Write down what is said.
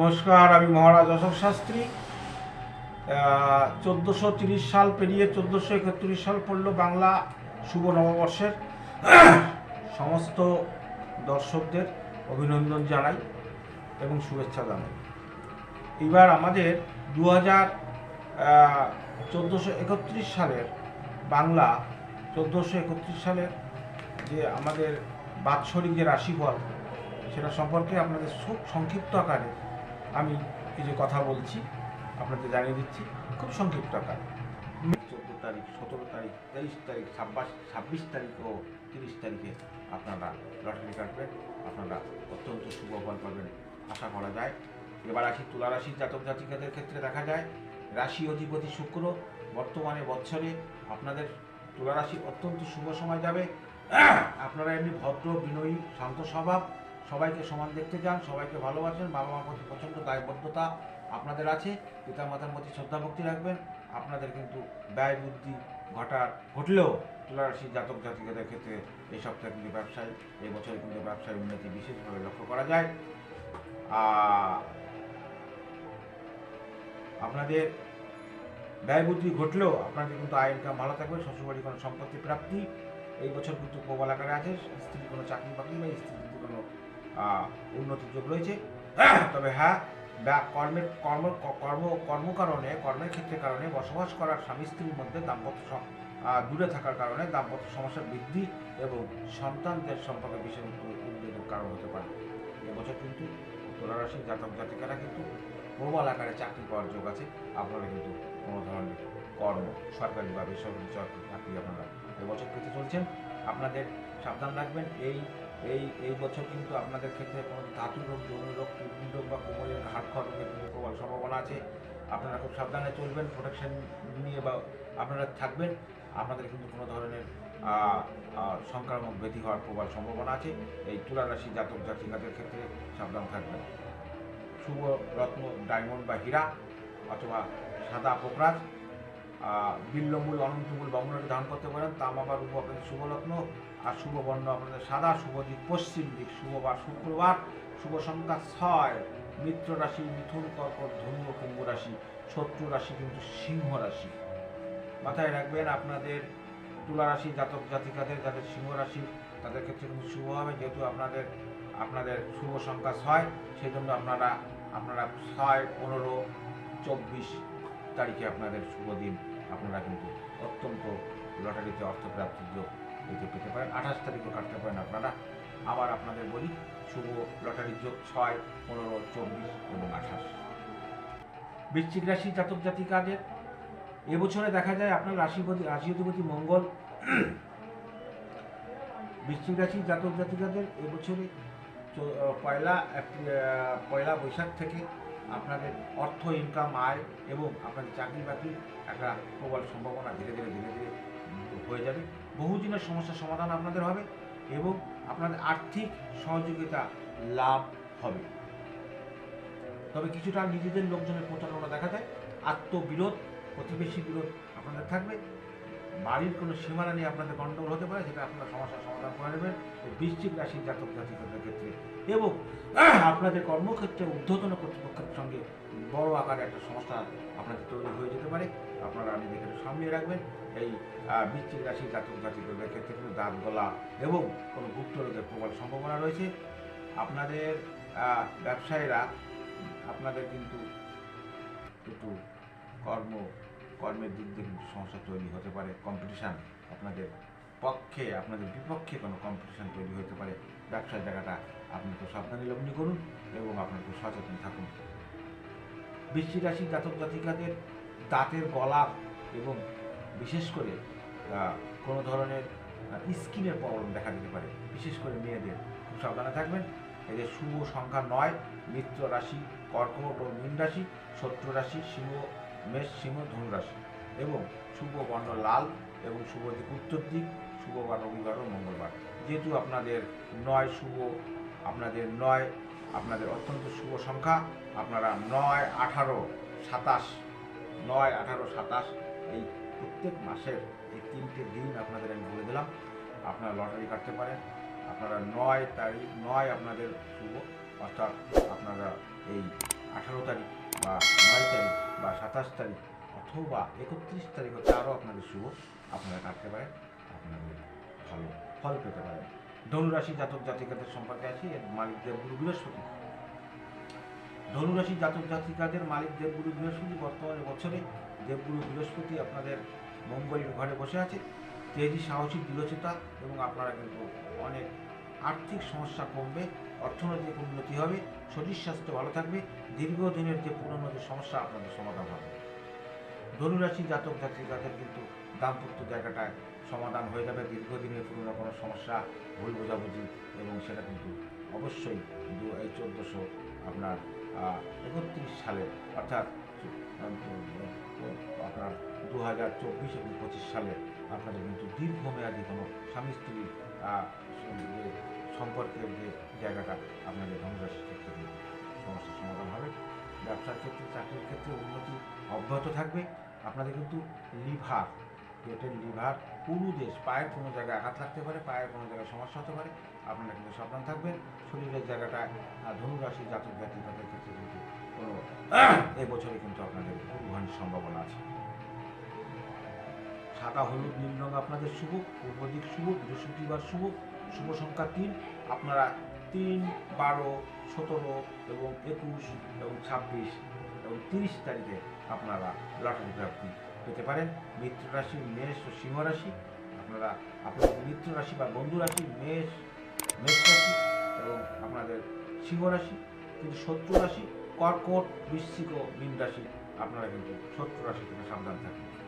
নমস্কার, আমি মহারাজ অশোক শাস্ত্রী। চোদ্দোশো তিরিশ সাল পেরিয়ে চোদ্দোশো একত্রিশ সাল পড়ল বাংলা শুভ নববর্ষের। সমস্ত দর্শকদের অভিনন্দন জানাই এবং শুভেচ্ছা জানাই। এবার আমাদের দু হাজার চোদ্দোশো একত্রিশ সালের বাংলা, চোদ্দোশো একত্রিশ সালের যে আমাদের বাৎসরিক যে রাশিফল, সেটা সম্পর্কে আপনাদের খুব সংক্ষিপ্ত আকারে আমি কিছু কথা বলছি, আপনাদের জানিয়ে দিচ্ছি, খুব সংক্ষিপ্ত আকারে। চোদ্দ তারিখ, সতেরো তারিখ, তেইশ তারিখ, ছাব্বিশ ছাব্বিশ তারিখ ও তিরিশ তারিখে আপনারা লটারি কাটবেন, আপনারা অত্যন্ত শুভ ফল পাবেন, আশা করা যায়। এবার আসি তুলা রাশির জাতক জাতিকাদের ক্ষেত্রে দেখা যায়, রাশি অধিপতি শুক্র বর্তমানে বছরে আপনাদের তুলা রাশি অত্যন্ত শুভ সময় যাবে। আপনারা এমনি ভদ্র, বিনয়ী, শান্ত স্বভাব সবাইকে সমান দেখতে চান, সবাইকে ভালোবাসেন বাবা মার প্রতি প্রচণ্ড দায়বদ্ধতা আপনাদের আছে পিতা মাতার প্রতি শ্রদ্ধা ভক্তি রাখবেন, আপনাদের কিন্তু ব্যয় বুদ্ধি ঘটার, ঘটলেও তুলারাশি জাতক জাতিকাদের ক্ষেত্রে এই সপ্তাহে কিন্তু ব্যবসায়, এই বছরে কিন্তু ব্যবসায় উন্নতি বিশেষভাবে লক্ষ্য করা যায়। আপনাদের ব্যয় বুদ্ধি ঘটলেও আপনাদের কিন্তু আয় ইনকাম ভালো থাকবে, শ্বশুরবাড়ি কোনো সম্পত্তি প্রাপ্তি, এই বছর কিন্তু প্রবল আকারে আছে স্ত্রীর কোনো চাকরি বাকরি বা কিন্তু কোনো উন্নতির যোগ রয়েছে। তবে হ্যাঁ ব্যা- কর্মের কর্ম কর্ম কর্মকারণে কর্মের ক্ষেত্রে কারণে বসবাস করার স্বামী স্ত্রীর মধ্যে দাম্পত্য দূরে থাকার কারণে দাম্পত্য সমস্যা বৃদ্ধি এবং সন্তানদের সম্পর্কে বিশেষ উদ্বেগের কারণ হতে পারে। এবছর কিন্তু তুলারাশির জাতক জাতিকারা কিন্তু প্রবল আকারে চাকরি পাওয়ার যোগ আছে। আপনারা কিন্তু কোনো ধরনের কর্ম সরকারি বা বেসরকারি চাকরি আপনারা এবছর পেতে চলছেন। সাবধান রাখবেন। এই এই এই বছর কিন্তু আপনাদের ক্ষেত্রে কোনো ধাতু রোগ, যৌন রোগ, কিডনি রোগ বা কোমলের হাড় কিন্তু প্রবল সম্ভাবনা আছে। আপনারা খুব সাবধানে চলবেন প্রোটেকশন নিয়ে বা আপনারা থাকবেন। আপনাদের কিন্তু কোনো ধরনের সংক্রামক ব্যাধি হওয়ার প্রবল সম্ভাবনা আছে। এই তুলা রাশি জাতক জাতিকাদের ক্ষেত্রে সাবধান থাকবেন। শুভ রত্ন ডায়মন্ড বা হীরা অথবা সাদা পোকরাজ। বিল্লমূল, অনন্তমূল বামুনের ধারণ করতে পারেন। তামাবা রূপ আপনাদের শুভ রত্ন আর শুভ বর্ণ আপনাদের সাদা, শুভ দিক পশ্চিম দিক শুভবার শুক্রবার, শুভ সংখ্যা ছয়, মিত্র রাশি, মিথুন, কর্কট ধনু কুম্ভ রাশি, শত্রু রাশি কিন্তু সিংহ রাশি। মাথায় রাখবেন, আপনাদের তুলা রাশি, জাতক জাতিকাদের, যাদের সিংহ রাশি, তাদের ক্ষেত্রে কিন্তু শুভ হবে, যেহেতু আপনাদের আপনাদের শুভ সংখ্যা ছয় সেই জন্য আপনারা আপনারা ছয়, পনেরো, চব্বিশ তারিখে আপনাদের শুভ দিন। আপনারা কিন্তু অত্যন্ত লটারিতে অর্থ প্রাপ্তির যোগ পেতে পেতে পারেন। আঠাশ তারিখও কাটতে পারেন আপনারা। আবার আপনাদের বলি, শুভ লটারির যোগ ছয়, পনেরো, চব্বিশ এবং আঠাশ। বৃশ্চিক রাশি জাতক জাতিকাদের। এবছরে দেখা যায় আপনার রাশিপতি রাশি অধিপতি মঙ্গল। বৃশ্চিক রাশি জাতক জাতিকাদের এবছরে পয়লা পয়লা বৈশাখ থেকে আপনাদের অর্থ ইনকাম আয় এবং আপনাদের চাকরি বাকরির একটা প্রবল সম্ভাবনা ধীরে ধীরে ধীরে ধীরে হয়ে যাবে। বহুদিনের সমস্যার সমাধান আপনাদের হবে এবং আপনাদের আর্থিক সহযোগিতা লাভ হবে। তবে কিছুটা নিজেদের লোকজনের প্রতারণা দেখা যায় আত্মবিরোধ, প্রতিবেশী বিরোধ আপনাদের থাকবে। বাড়ির কোনো সীমানা নিয়ে আপনাদের গণ্ডগোল হতে পারে, সেটা আপনারা সমস্যার সমাধান করে নেবেন। বৃশ্চিক রাশির জাতক জাতিকদের ক্ষেত্রে। এবং আপনাদের কর্মক্ষেত্রে ঊর্ধ্বতন কর্তৃপক্ষের সঙ্গে বড় আকারে একটা সমস্যা আপনাদের তৈরি হয়ে যেতে পারে। আপনারা নিজেকে সামলিয়ে রাখবেন। এই বৃশ্চিক রাশির জাতক জাতিকদের ক্ষেত্রে কিন্তু দাঁত গলা এবং কোনো গুপ্ত রোগের প্রবল সম্ভাবনা রয়েছে। আপনাদের ব্যবসায়ীরা, আপনাদের কিন্তু একটু কর্ম কর্মের দিক দিয়ে কিন্তু সমস্যা তৈরি হতে পারে কম্পিটিশান আপনাদের পক্ষে, আপনাদের বিপক্ষে কোনো কম্পিটিশান তৈরি হতে পারে। ব্যবসার জায়গাটা আপনি তো সাবধানে লগ্নি করুন এবং আপনি একটু সচেতন থাকুন। বৃষ্টি রাশি জাতক জাতিকাদের দাঁতের গলা এবং বিশেষ করে কোনো ধরনের স্কিনের প্রবলেম দেখা দিতে পারে। বিশেষ করে মেয়েদের, খুব সাবধানে থাকবেন। এদের শুভ সংখ্যা নয়, মিত্র রাশি, কর্কট ও মীন রাশি, শত্রু রাশি সিংহ মেষ, সিংহ ধনু রাশি এবং শুভ বর্ণ লাল এবং শুভ দিক, উত্তর দিক, শুভ বার রবিবার ও মঙ্গলবার। যেহেতু আপনাদের নয় শুভ, আপনাদের নয়, আপনাদের অত্যন্ত শুভ সংখ্যা, আপনারা নয়, আঠারো, সাতাশ, নয়, আঠারো, সাতাশ এই প্রত্যেক মাসের এই তিনটে দিন আপনাদের আমি বলে দিলাম। আপনারা লটারি কাটতে পারেন। আপনারা নয় তারিখ, নয় আপনাদের শুভ, অর্থাৎ আপনারা এই আঠারো তারিখ বা নয় তারিখ বা সাতাশ তারিখ অথবা একত্রিশ তারিখ হচ্ছে আরও আপনাদের শুভ। আপনারা কাটতে পারেন আপনাদের ভালো ফল পেতে পারেন। ধনুরাশি জাতক জাতিকাদের সম্পর্কে আছি, এর মালিক দেবগুরু বৃহস্পতি। ধনুরাশি জাতক জাতিকাদের মালিক দেবগুরু বৃহস্পতি, বর্তমানে বছরে দেবগুরু বৃহস্পতি আপনাদের মঙ্গলের ঘরে বসে আছে। তেজি সাহসী দৃঢ়চিতা এবং আপনারা কিন্তু অনেক আর্থিক সমস্যা কমবে, অর্থনৈতিক উন্নতি হবে, শরীর স্বাস্থ্য ভালো থাকবে, দীর্ঘদিনের যে পুরনো যে সমস্যা আপনাদের সমাধান হবে। ধনুরাশি জাতক জাতিকাদের কিন্তু দাম্পত্য জায়গাটায় সমাধান হয়ে যাবে, দীর্ঘদিনের পুরনো কোনো সমস্যা, ভুল বোঝাবুঝি এবং সেটা কিন্তু অবশ্যই দু এই চোদ্দোশো আপনার একত্রিশ সালে, অর্থাৎ আপনার দু হাজার চব্বিশ এবং পঁচিশ সালে আপনাদের কিন্তু দীর্ঘমেয়াদী কোনো স্বামী স্ত্রী সম্পর্কের যে জায়গাটা আপনাদের ধনুরাশির ক্ষেত্রে সমস্যার সমাধান হবে ব্যবসার ক্ষেত্রে চাকরির ক্ষেত্রে উন্নতি অব্যাহত থাকবে। আপনাদের কিন্তু লিভার পেটের লিভার পুরুদেশ পায়ের কোনো জায়গায় আঘাত লাগতে পারে পায়ের কোনো জায়গায় সমস্যা হতে পারে। আপনারা কিন্তু সাবধান থাকবেন। শরীরের জায়গাটায় আহ, ধনুরাশি জাতক জাতি তাদের ক্ষেত্রে কিন্তু কোনো এই বছরে কিন্তু আপনাদের পূর্বহানির সম্ভাবনা আছে। সাদা হলুদ নীল রঙ আপনাদের শুভ পূর্ব দিক শুভ বৃহস্পতিবার শুভ শুভ সংখ্যা তিন আপনারা তিন বারো সতেরো এবং একুশ এবং ছাব্বিশ এবং তিরিশ তারিখে আপনারা লটারি প্রাপ্তি পেতে পারেন। মিত্র রাশি মেষ ও সিংহ রাশি আপনারা আপনাদের মিত্র রাশি বা বন্ধু রাশি মেষ মেষ রাশি এবং আপনাদের সিংহ রাশি কিন্তু শত্রু রাশি কর্কট বৃশ্চিক ও মীন রাশি আপনারা কিন্তু শত্রু রাশি থেকে সাবধান থাকবেন